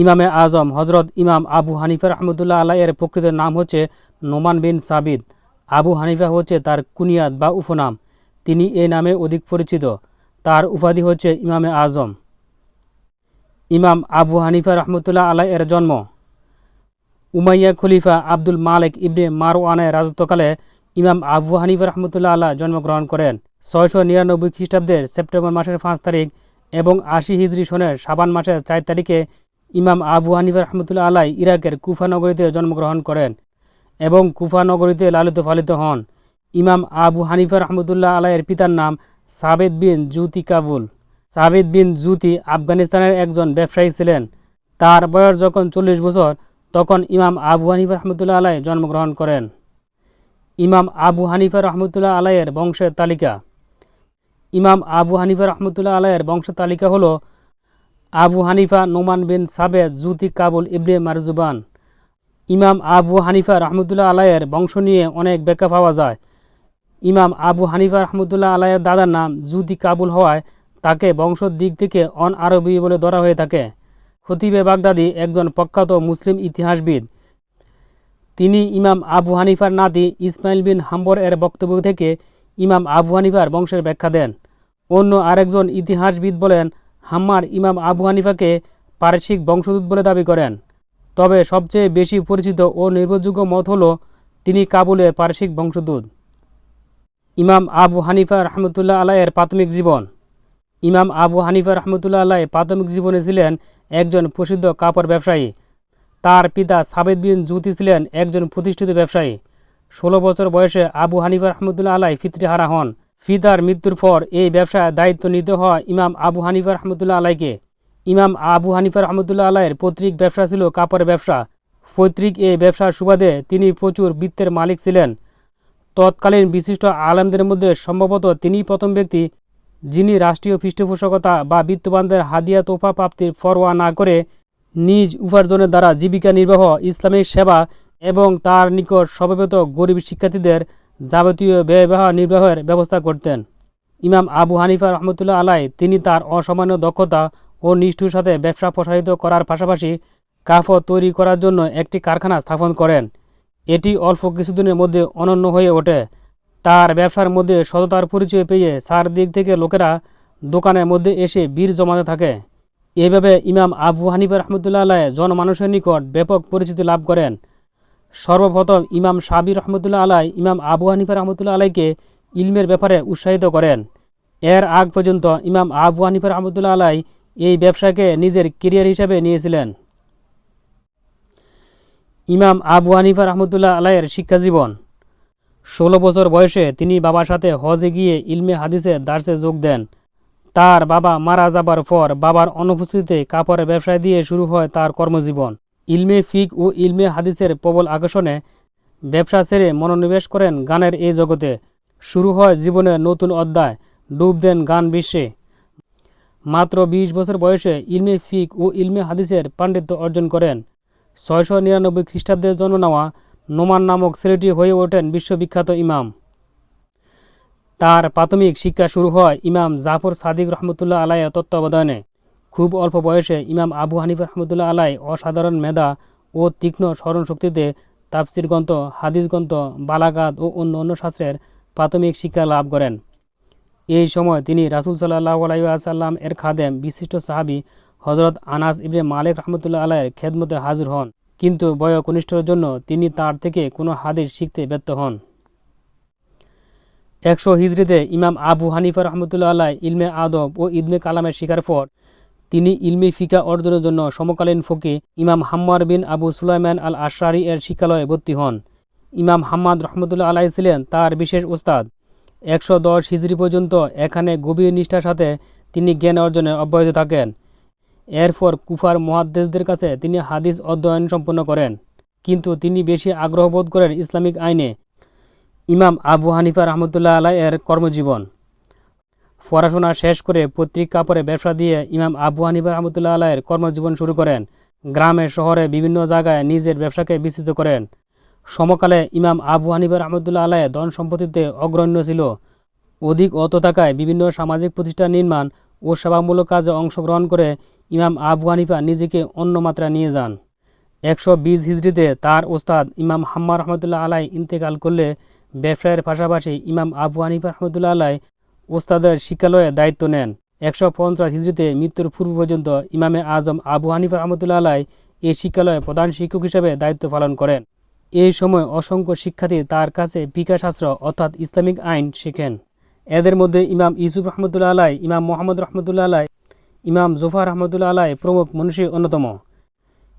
ইমামে আজম হজরত ইমাম আবু হানিফা রহমতুল্লাহ আল্লাহ এর প্রকৃত নাম হচ্ছে নোমান বিন সাবিদ। আবু হানিফা হচ্ছে তার কুনিয়াত বা উপনাম। তিনি এই নামে অধিক পরিচিত। তার উপাধি হচ্ছে ইমামে আজম। ইমাম আবু হানিফা রহমতুল্লাহ আল্লাহ এর জন্ম। উমাইয়া খলিফা আব্দুল মালিক ইবনে মারওয়ানের রাজত্বকালে ইমাম আবু হানিফা রহমতুল্লাহ আল্লাহ জন্মগ্রহণ করেন। ছয়শো নিরানব্বই খ্রিস্টাব্দের সেপ্টেম্বর মাসের পাঁচ তারিখ এবং আশি হিজরি সনের সাবান মাসের চার তারিখে ইমাম আবু হানিফা রহমতুল্লাহ আলাই ইরাকের কুফা নগরীতে জন্মগ্রহণ করেন এবং কুফা নগরীতে লালিত পালিত হন। ইমাম আবু হানিফা রহমতুল্লাহ আলাইয়ের পিতার নাম সাবেদ বিন জুতি কাবুল। সাবেদ বিন জুতি আফগানিস্তানের একজন ব্যবসায়ী ছিলেন। তার বয়স যখন চল্লিশ বছর, তখন ইমাম আবু হানিফা রহমতুল্লাহ আলাই জন্মগ্রহণ করেন। ইমাম আবু হানিফা রহমতুল্লাহ আলাইয়ের বংশের তালিকা। ইমাম আবু হানিফা রহমতুল্লাহ আলাইয়ের বংশের তালিকা হলো আবু হানিফা নোমান বিন সাবেদ জুতি কাবুল ইবনে মারজুবান। ইমাম আবু হানিফা রহমতুল্লাহ আলাইয়ের বংশ নিয়ে অনেক ব্যাখ্যা পাওয়া যায়। ইমাম আবু হানিফা রহমতুল্লাহ আলাইয়ের দাদার নাম জুতি কাবুল হওয়ায় তাকে বংশর দিক থেকে অন আরবি বলে ধরা হয়ে থাকে। খতিবে বাগদাদি একজন প্রখ্যাত মুসলিম ইতিহাসবিদ। তিনি ইমাম আবু হানিফার নাতি ইসমাইল বিন হাম্বর এর বক্তব্য থেকে ইমাম আবু হানিফার বংশের ব্যাখ্যা দেন। অন্য আরেকজন ইতিহাসবিদ বলেন হাম্মার ইমাম আবু হানিফাকে পারসিক বংশদূত বলে দাবি করেন। তবে সবচেয়ে বেশি পরিচিত ও নির্ভরযোগ্য মত হল, তিনি কাবুলের পারসিক বংশদূত ইমাম আবু হানিফা রহমতুল্লাহ আলাইয়ের প্রাথমিক জীবন। ইমাম আবু হানিফা রহমতুল্লাহ আলাই প্রাথমিক জীবনে ছিলেন একজন প্রসিদ্ধ কাপড় ব্যবসায়ী। তার পিতা সাবেদ বিন জুতি ছিলেন একজন প্রতিষ্ঠিত ব্যবসায়ী। ষোলো বছর বয়সে আবু হানিফা রহমতুল্লাহ আলাই ফিতরিহারা হন। ফিতার মৃত্যুর পর এই ব্যবসায় দায়িত্ব নিতে হয় ইমাম আবু হানিফা রহমতুল্লাহ আলাইকে। ইমাম আবু হানিফা রহমতুল্লাহ আলাইয়ের পৈতৃক ব্যবসা ছিল কাপড়ের ব্যবসা। পৈতৃক এই ব্যবসার সুবাদে তিনি প্রচুর বৃত্তের মালিক ছিলেন। তৎকালীন বিশিষ্ট আলেমদের মধ্যে সম্ভবত তিনিই প্রথম ব্যক্তি যিনি রাষ্ট্রীয় পৃষ্ঠপোষকতা বা বিত্তবানদের হাদিয়া তোফা প্রাপ্তির ফরোয়া না করে নিজ উপার্জনের দ্বারা জীবিকা নির্বাহ ইসলামিক সেবা এবং তার নিকট সমবেত গরিব শিক্ষার্থীদের যাবতীয় ব্যয়বাহ নির্বাহের ব্যবস্থা করতেন। ইমাম আবু হানিফা রহমতুল্লাহ আলাই তিনি তার অসামান্য দক্ষতা ও নিষ্ঠুর সাথে ব্যবসা প্রসারিত করার পাশাপাশি কাফত তৈরি করার জন্য একটি কারখানা স্থাপন করেন। এটি অল্প কিছুদিনের মধ্যে অনন্য হয়ে ওঠে। তার ব্যবসার মধ্যে সততার পরিচয় পেয়ে চারদিক থেকে লোকেরা দোকানের মধ্যে এসে বীর জমাতে থাকে। এভাবে ইমাম আবু হানিফা রহমতুল্লাহ আলাই জনমানুষের নিকট ব্যাপক পরিচিতি লাভ করেন। সর্বপ্রথম ইমাম সাবির রহমতুল্লাহ আলাই, ইমাম আবু হানিফা রহমতুল্লাহ আলাইকে ইলমের ব্যাপারে উৎসাহিত করেন। এর আগ পর্যন্ত ইমাম আবু হানিফা রহমতুল্লাহ আলাই এই ব্যবসাকে নিজের কেরিয়ার হিসাবে নিয়েছিলেন। ইমাম আবু হানিফা রহমতুল্লাহ আলাইয়ের শিক্ষাজীবন। ষোলো বছর বয়সে তিনি বাবার সাথে হজে গিয়ে ইলমে হাদিসে দার্সে যোগ দেন। তার বাবা মারা যাবার পর বাবার অনুপস্থিতিতে কাপড়ের ব্যবসায় দিয়ে শুরু হয় তার কর্মজীবন। ইলমে ফিক ও ইলমে হাদিসের প্রবল আকর্ষণে ব্যবসা ছেড়ে মনোনিবেশ করেন গানের এই জগতে। শুরু হয় জীবনের নতুন অধ্যায়, ডুব দেন গান বিশ্বে। মাত্র ২০ বছর বয়সে ইলমে ফিক ও ইলমে হাদিসের পাণ্ডিত্য অর্জন করেন। ছয়শো নিরানব্বই খ্রিস্টাব্দে জন্ম নেওয়া নোমান নামক ছেলেটি হয়ে ওঠেন বিশ্ববিখ্যাত ইমাম। তার প্রাথমিক শিক্ষা শুরু হয় ইমাম জাফর সাদিক রহমতুল্লাহ আলাইয়ের তত্ত্বাবধানে। খুব অল্প বয়সে ইমাম আবু হানিফ রহমতুল্লাহ আলাই অসাধারণ মেধা ও তীক্ষ্ণ স্মরণশক্তিতে তাফসির গ্রন্থ, হাদিস গ্রন্থ, বালাগাত ও অন্য অন্য শাস্ত্রের প্রাথমিক শিক্ষা লাভ করেন। এই সময় তিনি রাসুল সাল্লাহ এর খাদেম বিশিষ্ট সাহাবি হজরত আনাস ইবনে মালিক রহমতুল্লাহ আলাইয়ের খেদমতে হাজির হন। কিন্তু বয় কনিষ্ঠর জন্য তিনি তার থেকে কোনো হাদিস শিখতে ব্যর্থ হন। একশো হিজড়িতে ইমাম আবু হানিফা রহমতুল্লাহ আল্লাহ ইলমে আদব ও ইবনে কালামের শিকার পর তিনি ইলমি ফিকা অর্জনের জন্য সমকালীন ফকি ইমাম হাম্মার বিন আবু সুলাইমান আল আশরারি এর শিক্ষালয়ে ভর্তি হন। ইমাম হাম্মাদ রহমতুল্লাহ আলাই ছিলেন তার বিশেষ উস্তাদ। একশো দশ হিজড়ি পর্যন্ত এখানে গভীর নিষ্ঠার সাথে তিনি জ্ঞান অর্জনে অব্যাহত থাকেন। এরপর কুফার মহাদ্দেশদের কাছে তিনি হাদিস অধ্যয়ন সম্পন্ন করেন। কিন্তু তিনি বেশি আগ্রহ বোধ করেন ইসলামিক আইনে। ইমাম আবু হানিফা রহমতুল্লাহ আলাই এর কর্মজীবন। পড়াশোনা শেষ করে পত্রিক কাপড়ে ব্যবসা দিয়ে ইমাম আবু হানিফা রহমতুল্লাহ আলাইয়ের কর্মজীবন শুরু করেন। গ্রামে, শহরে বিভিন্ন জায়গায় নিজের ব্যবসাকে বিস্তৃত করেন। সমকালে ইমাম আবু হানিফা রহমতুল্লাহ আলাইয়ের ধন সম্পত্তিতে অগ্রণ্য ছিল। অধিক অত থাকায় বিভিন্ন সামাজিক প্রতিষ্ঠান নির্মাণ ও সেবামূলক কাজে অংশগ্রহণ করে ইমাম আবু হানিফা নিজেকে অন্য মাত্রা নিয়ে যান। একশো বিশ হিজড়িতে তার ওস্তাদ ইমাম হাম্মা রহমতুল্লাহ আলাই ইন্তেকাল করলে ব্যবসায়ের পাশাপাশি ইমাম আবু হানিফা রহমতুল্লাহ আলাই ওস্তাদের শিক্ষালয়ে দায়িত্ব নেন। একশো পঞ্চাশ হিজড়িতে মৃত্যুর পূর্ব পর্যন্ত ইমামে আজম আবু হানিফা রহমতুল্লাহ আলাই এই শিক্ষালয়ে প্রধান শিক্ষক হিসেবে দায়িত্ব পালন করেন। এই সময় অসংখ্য শিক্ষার্থী তার কাছে পিকাশাস্ত্র অর্থাৎ ইসলামিক আইন শেখেন। এদের মধ্যে ইমাম ইউসুফ রহমতুল্লাহ আলাই ইমাম মোহাম্মদ রহমতুল্লাহ আলাই ইমাম জোফা রহমতুল্লাহ আলাই প্রমুখ মনীষী অন্যতম।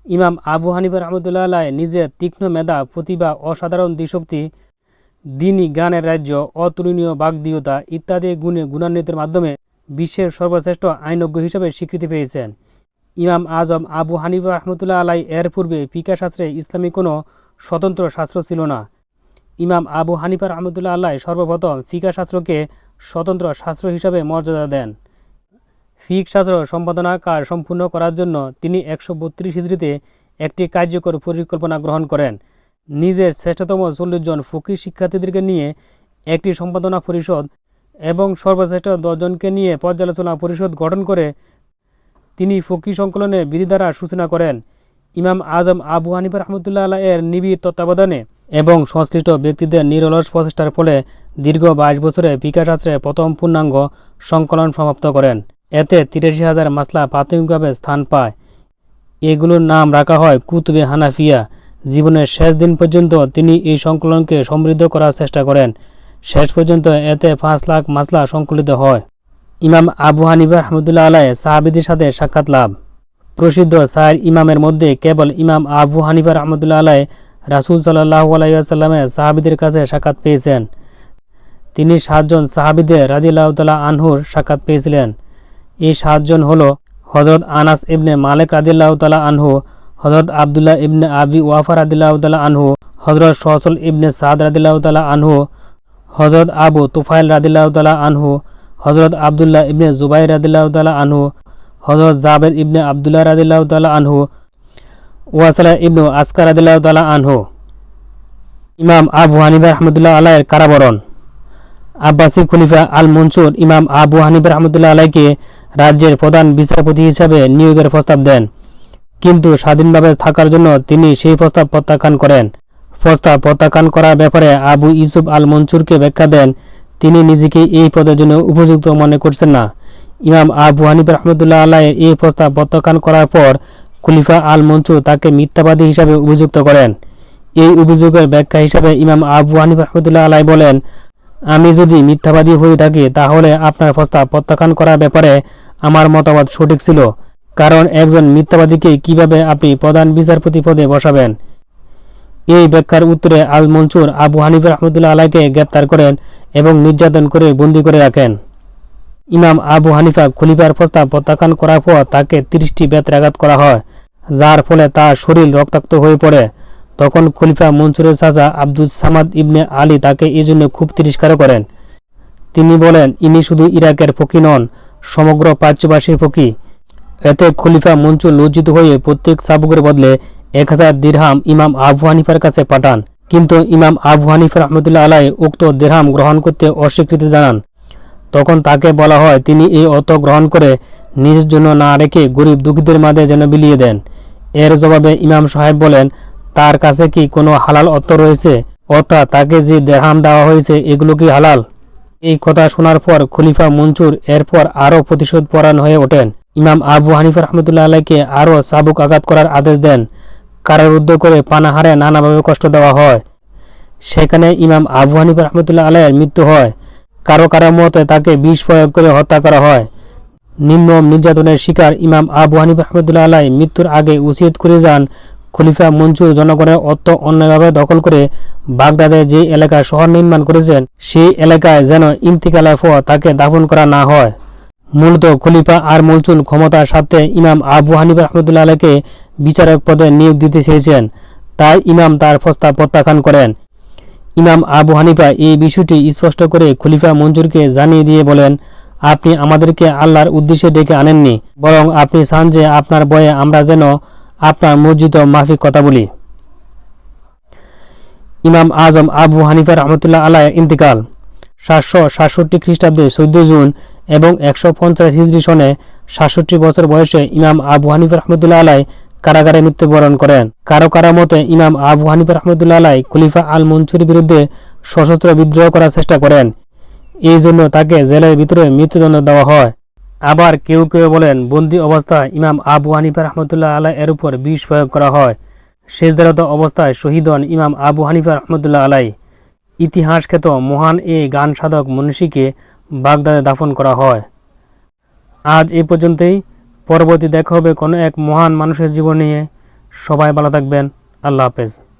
ইমাম আবু হানিফা রহমতুল্লাহ আলাই নিজের তীক্ষ্ণ মেধা, প্রতিভা, অসাধারণ দিশক্তি দিনী গানের রাজ্য, অতুলনীয় বাগদীয়তা ইত্যাদি গুণে গুণান্বিতের মাধ্যমে বিশ্বের সর্বশ্রেষ্ঠ আইনজ্ঞ হিসেবে স্বীকৃতি পেয়েছেন। ইমাম আজম আবু হানিফা রহমতুল্লাহ আলাই এর পূর্বে ফিকা শাস্ত্রে ইসলামী কোনো স্বতন্ত্র শাস্ত্র ছিল না। ইমাম আবু হানিফা রহমতুল্লাহ আল্লাহ সর্বপ্রথম ফিকা শাস্ত্রকে স্বতন্ত্র শাস্ত্র হিসাবে মর্যাদা দেন। ফিক শাস্ত্র সম্পাদনা কাজ সম্পূর্ণ করার জন্য তিনি একশো বত্রিশ হিজড়িতে একটি কার্যকর পরিকল্পনা গ্রহণ করেন। নিজের শ্রেষ্ঠতম চল্লিশ জন ফকির শিক্ষার্থীদেরকে নিয়ে একটি সম্পাদনা পরিষদ এবং সর্বশ্রেষ্ঠ দশজনকে নিয়ে পর্যালোচনা পরিষদ গঠন করে তিনি ফকি সংকলনে বিধি দ্বারা সূচনা করেন। ইমাম আজম আবু হানিফা রহমতুল্লাহ আল্লাহ এর নিবিড় তত্ত্বাবধানে এবং সংশ্লিষ্ট ব্যক্তিদের নিরলস প্রচেষ্টার ফলে দীর্ঘ বাইশ বছরে বিকাশাস্ত্রে প্রথম পূর্ণাঙ্গ সংকলন সমাপ্ত করেন। এতে তিরাশি হাজার মাসলা প্রাথমিকভাবে স্থান পায়। এগুলোর নাম রাখা হয় কুতুবে হানাফিয়া। জীবনের শেষ দিন পর্যন্ত তিনি এই সংকলনকে সমৃদ্ধ করার চেষ্টা করেন। শেষ পর্যন্ত এতে পাঁচ লাখ মাসলা সংকলিত হয়। ইমাম আবু হানিফা রহমতুল্লাহ আলাহ সাহাবিদের সাথে সাক্ষাৎ লাভ। প্রসিদ্ধ সাহের ইমামের মধ্যে কেবল ইমাম আবু হানিফা রহমতুল্লাহ আলাই রাসুল সাল্লাহ আলাইসাল্লামের সাহাবিদের কাছে সাক্ষাৎ পেয়েছেন। তিনি সাতজন সাহাবিদের রাদিল্লাহতাল্লাহ আনহুর সাক্ষাৎ পেয়েছিলেন। এই সাতজন হল হজরত আনাস ইবনে মালিক রাদিল্লাহ তালা আনহু হজরত আবদুল্লাহ ইবনে আবি ওয়াফা রাদিল্লাহ তালা আনহু হজরত সহসল ইবনে সাদ রাদিল্লাহ তালা আনহু হজরত আবু তুফাইল রাদিল্লাহ তালা আনহু হজরত আবদুল্লাহ ইবনে জুবাই রাদিল্লাহ তালা আনহু হজরত জাবের ইবনে আবদুল্লাহ রাদিল্লাহ তালা আনহু, ওয়াসালা ইবনু আসকার রাদিল্লাহ তালা আনহু। ইমাম আবু হানিফা রহমতুল্লাহ আলাইয়ের কারাবরণ। আব্বাসী খলিফা আল মনসুর ইমাম আবু হানিফা রহমতুল্লাহ আলাইকে রাজ্যের প্রধান বিচারপতি হিসাবে নিয়োগের প্রস্তাব দেন। কিন্তু স্বাধীনভাবে থাকার জন্য তিনি সেই প্রস্তাব প্রত্যাখ্যান করেন। প্রস্তাব প্রত্যাখ্যান করার ব্যাপারে আবু ইউসুফ আল মনসুরকে ব্যাখ্যা দেন, তিনি নিজেকে এই পদের জন্য উপযুক্ত মনে করছেন না। ইমাম আবু হানিফ রহমতুল্লাহ আল্লাহের এই প্রস্তাব প্রত্যাখ্যান করার পর খলিফা আল মনসুর তাকে মিথ্যাবাদী হিসাবে অভিযুক্ত করেন। এই অভিযোগের ব্যাখ্যা হিসাবে ইমাম আবু হানিফ রহমতুল্লাহ আলাই বলেন, আমি যদি মিথ্যাবাদী হয়ে থাকি, তাহলে আপনার প্রস্তাব প্রত্যাখ্যান করার ব্যাপারে আমার মতামত সঠিক ছিল। কারণ একজন মিথ্যাবাদীকে কীভাবে আপনি প্রধান বিচারপতি পদে বসাবেন? এই ব্যাখ্যার উত্তরে আল মনসুর আবু হানিফ রহমতুল্লাহ আলাইকে গ্রেপ্তার করেন এবং নির্যাতন করে বন্দি করে রাখেন। ইমাম আবু হানিফা খলিফার প্রস্তাব প্রত্যাখ্যান করার পর তাকে তিরিশটি বেত্রাঘাত করা হয়, যার ফলে তার শরীর রক্তাক্ত হয়ে পড়ে। তখন খলিফা মনসুরের চাচা আব্দুল সামাদ ইবনে আলী তাকে এই জন্য খুব তিরস্কার করেন। তিনি বলেন, ইনি শুধু ইরাকের ফকি নন, সমগ্র প্রাচ্যবাসীর ফকি। এতে খলিফা মনসুর লজ্জিত হয়ে প্রত্যেক সাবুকের বদলে এক হাজার দিরহাম ইমাম আবু হানিফার কাছে পাঠান। কিন্তু ইমাম আবু হানিফা রহমতুল্লাহ আলাই উক্ত দিরহাম গ্রহণ করতে অস্বীকৃতি জানান। তখন তাকে বলা হয়, তিনি এই অর্থ গ্রহণ করে নিজের জন্য না রেখে গরিব দুঃখীদের মাঝে যেন বিলিয়ে দেন। এর জবাবে ইমাম সাহেব বলেন, তার কাছে কি কোনো হালাল অর্থ রয়েছে? অর্থাৎ তাকে যে দেড়হাম দেওয়া হয়েছে, এগুলো কি হালাল? এই কথা শোনার পর খলিফা মনসুর এরপর আরও প্রতিশোধ পরায়ণ হয়ে ওঠেন। ইমাম আবু হানিফা রহমতুল্লাহ আলাইকে আরও সাবুক আঘাত করার আদেশ দেন। কারারুদ্ধ করে পানাহারে নানাভাবে কষ্ট দেওয়া হয়। সেখানে ইমাম আবু হানিফা রহমতুল্লাহ আলাইয়ের মৃত্যু হয়। কারও কারও মতে তাকে বিষ প্রয়োগ করে হত্যা করা হয়। নিম্ন নির্যাতনের শিকার ইমাম আবু হানিফ রহমতুল্লাহ আলাই মৃত্যুর আগে উচিত করে যান। খলিফা মঞ্জুর জনগণের অর্থ অন্যায়ভাবে দখল করে বাগদাদে যে এলাকায় শহর নির্মাণ করেছেন, সেই এলাকায় যেন ইন্তিকালের পর তাকে দাফন করা না হয়। মূলত খলিফা আর মলচুল ক্ষমতার সাথে ইমাম আবু হানিফ রহমতুল্লাহ আলাইকে বিচারক পদে নিয়োগ দিতে চেয়েছেন। তাই ইমাম তার প্রস্তাব প্রত্যাখ্যান করেন। ইমাম আবু হানিফা এই বিষয়টি স্পষ্ট করে খলিফা মঞ্জুরকে জানিয়ে দিয়ে বলেন, আপনি আমাদেরকে আল্লাহর উদ্দেশ্যে ডেকে আনেননি, বরং আপনি চান যে আপনার বয়ে আমরা যেন আপনার মসজিদ মাফিক কথা বলি। ইমাম আজম আবু হানিফা রহমতুল্লাহ আলাহ ইন্তিকাল। সাতশো সাতষট্টি খ্রিস্টাব্দে চৌদ্দ জুন এবং একশো পঞ্চাশ হিজরি সনে সাতষট্টি বছর বয়সে ইমাম আবু হানিফা রহমতুল্লাহ আলাই কারাগারে মৃত্যুবরণ করেন। কারও কারও মতে ইমাম আবু হানিফা রহমতুল্লাহ আলাই খলিফা আল মনসুরের বিরুদ্ধে সশস্ত্র বিদ্রোহ করার চেষ্টা করেন। এই জন্য তাকে জেলের ভিতরে মৃত্যুদণ্ড দেওয়া হয়। আবার কেউ কেউ বলেন বন্দি অবস্থায় ইমাম আবু হানিফা রহমতুল্লাহ আলাই এর উপর বিষ প্রয়োগ করা হয়। শেষদারত অবস্থায় শহীদ হন ইমাম আবু হানিফা রহমতুল্লাহ আলাই। ইতিহাস খ্যাত মহান এই গান সাধক মনীষীকে বাগদাদে দাফন করা হয়। আজ এ পর্যন্তই। পরবর্তী দেখা হবে কোনো এক মহান মানুষের জীবন নিয়ে। সবাই ভালো থাকবেন। আল্লাহ হাফেজ।